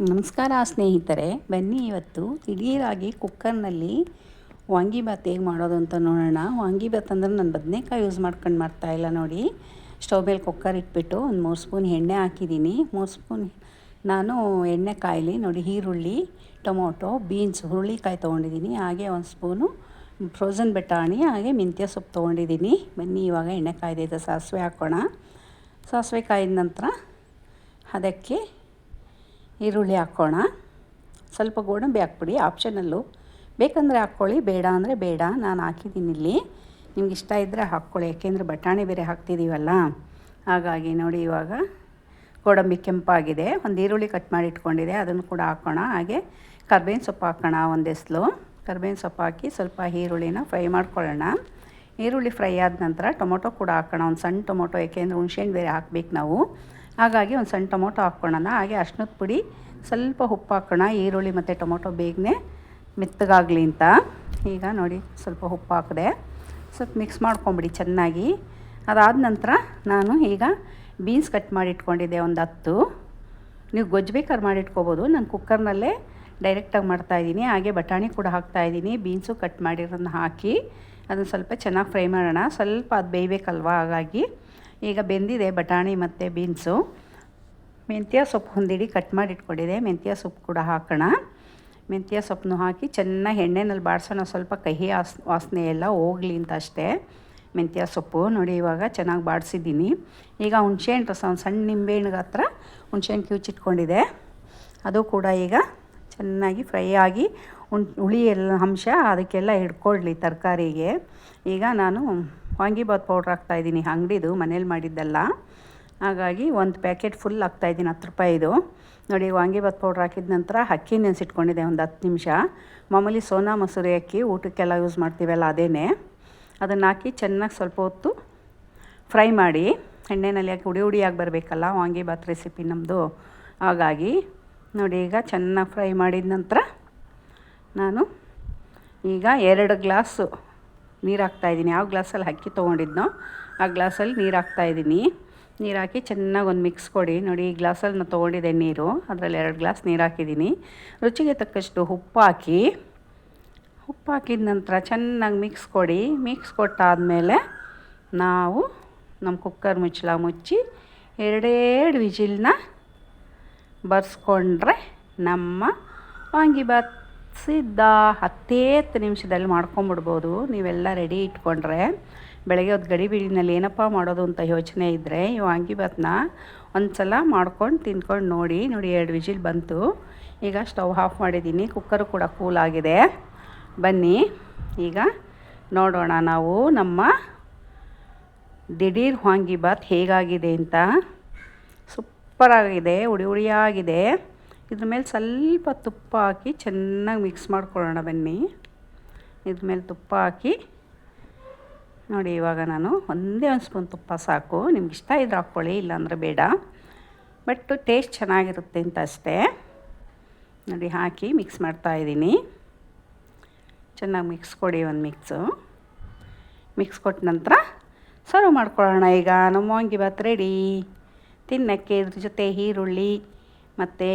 ನಮಸ್ಕಾರ ಸ್ನೇಹಿತರೆ, ಬನ್ನಿ ಇವತ್ತು ದಿಢೀರಾಗಿ ಕುಕ್ಕರ್ನಲ್ಲಿ ವಾಂಗಿಭಾತ್ ಹೇಗೆ ಮಾಡೋದು ಅಂತ ನೋಡೋಣ. ವಾಂಗಿಭಾತ್ ಅಂದ್ರೆ ನಾನು ಬದನೇಕಾಯಿ ಯೂಸ್ ಮಾಡ್ಕೊಂಡು ಮಾಡ್ತಾಯಿಲ್ಲ ನೋಡಿ. ಸ್ಟವ್ ಮೇಲೆ ಕುಕ್ಕರ್ ಇಟ್ಬಿಟ್ಟು ಒಂದು ಮೂರು ಸ್ಪೂನ್ ಎಣ್ಣೆ ಹಾಕಿದ್ದೀನಿ. ಮೂರು ಸ್ಪೂನ್ ನಾನು ಎಣ್ಣೆ ಕಾಯಿಲಿ, ನೋಡಿ ಈರುಳ್ಳಿ, ಟೊಮೊಟೊ, ಬೀನ್ಸ್, ಹುರುಳಿಕಾಯಿ ತೊಗೊಂಡಿದ್ದೀನಿ. ಹಾಗೆ ಒಂದು ಸ್ಪೂನು ಫ್ರೋಝನ್ ಬಟಾಣಿ, ಹಾಗೆ ಮೆಂತ್ಯ ಸೊಪ್ಪು ತೊಗೊಂಡಿದ್ದೀನಿ. ಬನ್ನಿ ಇವಾಗ ಎಣ್ಣೆ ಕಾಯ್ದಿದೆ ಸಾಸಿವೆ ಹಾಕೋಣ. ಸಾಸಿವೆ ಕಾಯಿದ ನಂತರ ಅದಕ್ಕೆ ಈರುಳ್ಳಿ ಹಾಕ್ಕೋಣ ಸ್ವಲ್ಪ ಗೋಡಂಬಿ ಹಾಕ್ಬಿಡಿ ಆಪ್ಷನಲ್ಲು ಬೇಕಂದರೆ ಹಾಕ್ಕೊಳ್ಳಿ, ಬೇಡ ಅಂದರೆ ಬೇಡ, ನಾನು ಹಾಕಿದ್ದೀನಿ ಇಲ್ಲಿ. ನಿಮ್ಗೆ ಇಷ್ಟ ಇದ್ದರೆ ಹಾಕ್ಕೊಳ್ಳಿ, ಯಾಕೆಂದರೆ ಬಟಾಣಿ ಬೇರೆ ಹಾಕ್ತಿದ್ದೀವಲ್ಲ ಹಾಗಾಗಿ ನೋಡಿ ಇವಾಗ ಗೋಡಂಬಿ ಕೆಂಪಾಗಿದೆ. ಒಂದು ಈರುಳ್ಳಿ ಕಟ್ ಮಾಡಿ ಇಟ್ಕೊಂಡಿದೆ, ಅದನ್ನು ಕೂಡ ಹಾಕೋಣ. ಹಾಗೆ ಕರ್ಬೇವಿನ ಸೊಪ್ಪು ಹಾಕೋಣ ಒಂದು ಎಸ್ಲು. ಕರ್ಬೇವಿನ ಸೊಪ್ಪು ಹಾಕಿ ಸ್ವಲ್ಪ ಈರುಳ್ಳಿನ ಫ್ರೈ ಮಾಡ್ಕೊಳ್ಳೋಣ. ಈರುಳ್ಳಿ ಫ್ರೈ ಆದ ನಂತರ ಟೊಮೊಟೊ ಕೂಡ ಹಾಕೋಣ. ಒಂದು ಸಣ್ಣ ಟೊಮೊಟೊ ಏಕೆಂದರೆ ಹುಣಸೆಹಣ್ಣು ಬೇರೆ ಹಾಕ್ಬೇಕು ನಾವು. ಹಾಗಾಗಿ ಒಂದು ಸಣ್ಣ ಟೊಮೊಟೊ ಹಾಕ್ಕೊಳ್ಳೋಣ. ಹಾಗೆ ಅರ್ಶಿನದ ಪುಡಿ, ಸ್ವಲ್ಪ ಉಪ್ಪು ಹಾಕೋಣ. ಈರುಳ್ಳಿ ಮತ್ತು ಟೊಮೊಟೊ ಬೇಗನೆ ಮೆತ್ತಗಾಗಲಿ ಅಂತ. ಈಗ ನೋಡಿ, ಸ್ವಲ್ಪ ಉಪ್ಪು ಹಾಕಿದೆ. ಸ್ವಲ್ಪ ಮಿಕ್ಸ್ ಮಾಡ್ಕೊಂಬಿಡಿ ಚೆನ್ನಾಗಿ. ಅದಾದ ನಂತರ ನಾನು ಈಗ ಬೀನ್ಸ್ ಕಟ್ ಮಾಡಿಟ್ಕೊಂಡಿದ್ದೆ ಒಂದು ಹತ್ತು. ನೀವು ಗೊಜ್ಜು ಬೇಕಾದ್ರೆ ಮಾಡಿಟ್ಕೋಬೋದು. ನಾನು ಕುಕ್ಕರ್ನಲ್ಲೇ ಡೈರೆಕ್ಟಾಗಿ ಮಾಡ್ತಾಯಿದ್ದೀನಿ ಹಾಗೆ ಬಟಾಣಿ ಕೂಡ ಹಾಕ್ತಾಯಿದ್ದೀನಿ ಬೀನ್ಸು ಕಟ್ ಮಾಡಿರೋದನ್ನ ಹಾಕಿ ಅದನ್ನು ಸ್ವಲ್ಪ ಚೆನ್ನಾಗಿ ಫ್ರೈ ಮಾಡೋಣ. ಸ್ವಲ್ಪ ಅದು ಬೇಯಬೇಕಲ್ವ? ಹಾಗಾಗಿ ಈಗ ಬೆಂದಿದೆ ಬಟಾಣಿ ಮತ್ತು ಬೀನ್ಸು. ಮೆಂತ್ಯ ಸೊಪ್ಪು ಹೊಂದಿಡಿ ಕಟ್ ಮಾಡಿ ಇಟ್ಕೊಂಡಿದೆ ಮೆಂತ್ಯ ಸೊಪ್ಪು ಕೂಡ ಹಾಕೋಣ. ಮೆಂತ್ಯ ಸೊಪ್ಪನ್ನು ಹಾಕಿ ಚೆನ್ನಾಗಿ ಎಣ್ಣೆನಲ್ಲಿ ಬಾಡಿಸೋಣ. ಸ್ವಲ್ಪ ಕಹಿ ವಾಸ್, ವಾಸನೆ ಎಲ್ಲ ಹೋಗಲಿ ಅಂತ ಅಷ್ಟೇ. ಮೆಂತ್ಯ ಸೊಪ್ಪು ನೋಡಿ ಇವಾಗ ಚೆನ್ನಾಗಿ ಬಾಡಿಸಿದ್ದೀನಿ. ಈಗ ಹುಣ್ಸೆಹಣ್ಣು ರಸ, ಒಂದು ಸಣ್ಣ ನಿಂಬೆಹಣ್ಣಿಗೆ ಹತ್ರ ಹುಣ್ಸೆಹಣ್ಣು ಕಿವುಚಿಟ್ಕೊಂಡಿದೆ ಅದು ಕೂಡ ಈಗ ಚೆನ್ನಾಗಿ ಫ್ರೈ ಆಗಿ ಉಣ್ ಹುಳಿ ಎಲ್ಲ ಅಂಶ ಅದಕ್ಕೆಲ್ಲ ಹಿಡ್ಕೊಳ್ಳಿ ತರಕಾರಿಗೆ. ಈಗ ನಾನು ವಾಂಗಿಬಾತ್ ಪೌಡ್ರ್ ಹಾಕ್ತಾಯಿದ್ದೀನಿ ಅಂಗಡಿದು ಮನೇಲಿ ಮಾಡಿದ್ದಲ್ಲ. ಹಾಗಾಗಿ ಒಂದು ಪ್ಯಾಕೆಟ್ ಫುಲ್ ಹಾಕ್ತಾಯಿದ್ದೀನಿ ಹತ್ತು ರೂಪಾಯಿದು ನೋಡಿ ವಾಂಗಿಬಾತ್ ಪೌಡ್ರ್ ಹಾಕಿದ ನಂತರ ಅಕ್ಕಿ ನೆನೆಸಿಟ್ಕೊಂಡಿದ್ದೆ ಒಂದು ಹತ್ತು ನಿಮಿಷ. ಮಾಮೂಲಿ ಸೋನಾ ಮಸೂರಿ ಅಕ್ಕಿ ಊಟಕ್ಕೆಲ್ಲ ಯೂಸ್ ಮಾಡ್ತೀವಲ್ಲ ಅದೇನೇ. ಅದನ್ನು ಹಾಕಿ ಚೆನ್ನಾಗಿ ಸ್ವಲ್ಪ ಹೊತ್ತು ಫ್ರೈ ಮಾಡಿ, ಎಣ್ಣೆನಲ್ಲಿ ಹಾಕಿ ಉಡಿ ಉಡಿಯಾಗಿ ಬರಬೇಕಲ್ಲ ವಾಂಗಿಬಾತ್ ರೆಸಿಪಿ ನಮ್ಮದು ಹಾಗಾಗಿ ನೋಡಿ, ಈಗ ಚೆನ್ನಾಗಿ ಫ್ರೈ ಮಾಡಿದ ನಂತರ ನಾನು ಈಗ ಎರಡು ಗ್ಲಾಸು ನೀರು ಹಾಕ್ತಾಯಿದ್ದೀನಿ ಯಾವ ಗ್ಲಾಸಲ್ಲಿ ಅಕ್ಕಿ ತೊಗೊಂಡಿದ್ನೋ ಆ ಗ್ಲಾಸಲ್ಲಿ ನೀರು ಹಾಕ್ತಾಯಿದ್ದೀನಿ ನೀರು ಹಾಕಿ ಚೆನ್ನಾಗಿ ಒಂದು ಮಿಕ್ಸ್ ಕೊಡಿ. ನೋಡಿ, ಈ ಗ್ಲಾಸಲ್ಲಿ ನಾನು ತೊಗೊಂಡಿದ್ದೆ ನೀರು. ಅದರಲ್ಲಿ ಎರಡು ಗ್ಲಾಸ್ ನೀರು ಹಾಕಿದ್ದೀನಿ ರುಚಿಗೆ ತಕ್ಕಷ್ಟು ಉಪ್ಪು ಹಾಕಿ, ಉಪ್ಪು ಹಾಕಿದ ನಂತರ ಚೆನ್ನಾಗಿ ಮಿಕ್ಸ್ ಕೊಡಿ. ಮಿಕ್ಸ್ ಕೊಟ್ಟಾದಮೇಲೆ ನಾವು ನಮ್ಮ ಕುಕ್ಕರ್ ಮುಚ್ಚಳ ಮುಚ್ಚಿ ಎರಡೆರಡು ವಿಜಿಲ್ನ ಬರ್ಸ್ಕೊಂಡ್ರೆ ನಮ್ಮ ವಾಂಗಿಬಾತ್ ಸಿದ್ಧ ಹತ್ತೇ ಹತ್ತು ನಿಮಿಷದಲ್ಲಿ ಮಾಡ್ಕೊಂಬಿಡ್ಬೋದು. ನೀವೆಲ್ಲ ರೆಡಿ ಇಟ್ಕೊಂಡ್ರೆ ಬೆಳಗ್ಗೆ ಹೊತ್ತು ಗಡಿ ಏನಪ್ಪಾ ಮಾಡೋದು ಅಂತ ಯೋಚನೆ ಇದ್ದರೆ ಈ ವಾಂಗಿಬಾತನ್ನ ಒಂದು ಸಲ ಮಾಡ್ಕೊಂಡು ತಿನ್ಕೊಂಡು ನೋಡಿ ನೋಡಿ ಎರಡು ವಿಜಿಲ್ ಬಂತು. ಈಗ ಸ್ಟವ್ ಆಫ್ ಮಾಡಿದ್ದೀನಿ. ಕುಕ್ಕರು ಕೂಡ ಕೂಲ್ ಆಗಿದೆ. ಬನ್ನಿ, ಈಗ ನೋಡೋಣ ನಾವು ನಮ್ಮ ದಿಢೀರ್ ವಾಂಗಿಭಾತ್ ಹೇಗಾಗಿದೆ ಅಂತ. ಸೂಪರಾಗಿದೆ, ಉಡಿ ಉಡಿಯಾಗಿದೆ. ಇದ್ರ ಮೇಲೆ ಸ್ವಲ್ಪ ತುಪ್ಪ ಹಾಕಿ ಚೆನ್ನಾಗಿ ಮಿಕ್ಸ್ ಮಾಡ್ಕೊಳ್ಳೋಣ ಬನ್ನಿ. ಇದ್ರ ಮೇಲೆ ತುಪ್ಪ ಹಾಕಿ. ನೋಡಿ, ಇವಾಗ ನಾನು ಒಂದೇ ಒಂದು ಸ್ಪೂನ್ ತುಪ್ಪ ಸಾಕು. ನಿಮ್ಗೆ ಇಷ್ಟ ಇದ್ರೆ ಹಾಕ್ಕೊಳ್ಳಿ, ಇಲ್ಲಾಂದರೆ ಬೇಡ. ಬಟ್ ಟೇಸ್ಟ್ ಚೆನ್ನಾಗಿರುತ್ತೆ ಅಂತ ಅಷ್ಟೇ. ನೋಡಿ, ಹಾಕಿ ಮಿಕ್ಸ್ ಮಾಡ್ತಾಯಿದ್ದೀನಿ ಚೆನ್ನಾಗಿ ಮಿಕ್ಸ್ ಕೊಡಿ ಒಂದು ಮಿಕ್ಸು. ಮಿಕ್ಸ್ ಕೊಟ್ಟ ನಂತರ ಸರ್ವ್ ಮಾಡ್ಕೊಳ್ಳೋಣ ಈಗ. ನಮ್ಮ ವಾಂಗಿಬಾತ್ ರೆಡಿ ತಿನ್ನಕ್ಕೆ ಇದ್ರ ಜೊತೆ ಈರುಳ್ಳಿ ಮತ್ತು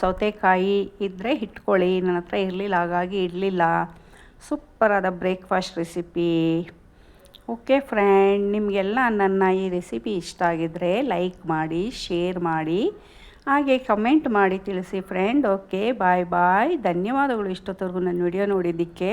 ಸೌತೆಕಾಯಿ ಇದ್ದರೆ ಇಟ್ಕೊಳ್ಳಿ ನನ್ನ ಹತ್ರ ಇರಲಿಲ್ಲ, ಹಾಗಾಗಿ ಇರಲಿಲ್ಲ ಸೂಪರಾದ ಬ್ರೇಕ್ಫಾಸ್ಟ್ ರೆಸಿಪಿ ಓಕೆ ಫ್ರೆಂಡ್ ನಿಮಗೆಲ್ಲ ನನ್ನ ಈ ರೆಸಿಪಿ ಇಷ್ಟ ಆಗಿದ್ದರೆ ಲೈಕ್ ಮಾಡಿ ಶೇರ್ ಮಾಡಿ, ಹಾಗೆ ಕಮೆಂಟ್ ಮಾಡಿ ತಿಳಿಸಿ ಫ್ರೆಂಡ್ ಓಕೆ ಬಾಯ್ ಬಾಯ್ ಧನ್ಯವಾದಗಳು ಇಷ್ಟೊತ್ತವರೆಗೂ ನನ್ನ ವಿಡಿಯೋ ನೋಡಿದ್ದಕ್ಕೆ.